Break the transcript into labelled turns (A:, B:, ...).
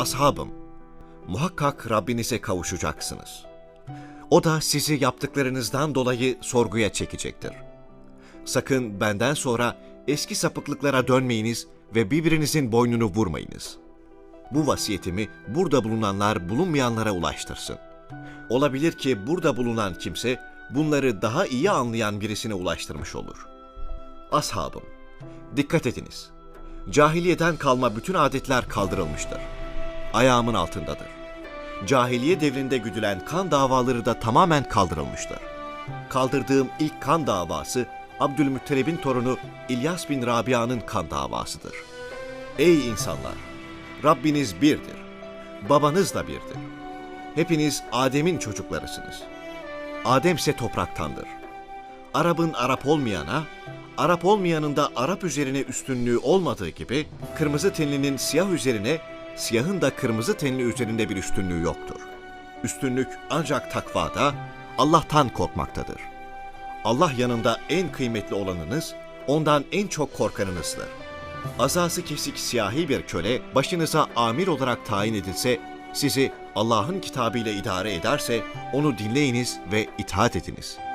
A: Ashabım, muhakkak Rabbinize kavuşacaksınız. O da sizi yaptıklarınızdan dolayı sorguya çekecektir. Sakın benden sonra eski sapıklıklara dönmeyiniz ve birbirinizin boynunu vurmayınız. Bu vasiyetimi burada bulunanlar bulunmayanlara ulaştırsın. Olabilir ki burada bulunan kimse bunları daha iyi anlayan birisine ulaştırmış olur. Ashabım, dikkat ediniz. Cahiliyeden kalma bütün adetler kaldırılmıştır. Ayağımın altındadır. Cahiliye devrinde güdülen kan davaları da tamamen kaldırılmıştır. Kaldırdığım ilk kan davası Abdülmuttalib'in torunu İlyas bin Rabia'nın kan davasıdır. Ey insanlar! Rabbiniz birdir. Babanız da birdir. Hepiniz Adem'in çocuklarısınız. Adem ise topraktandır. Arap'ın Arap olmayana, Arap olmayanın da Arap üzerine üstünlüğü olmadığı gibi, kırmızı tenlinin siyah üzerine, siyahın da kırmızı tenli üzerinde bir üstünlüğü yoktur. Üstünlük ancak takvada, Allah'tan korkmaktadır. Allah yanında en kıymetli olanınız, ondan en çok korkanınızdır. Azası kesik siyahi bir köle başınıza amir olarak tayin edilse, sizi Allah'ın kitabıyla idare ederse onu dinleyiniz ve itaat ediniz.''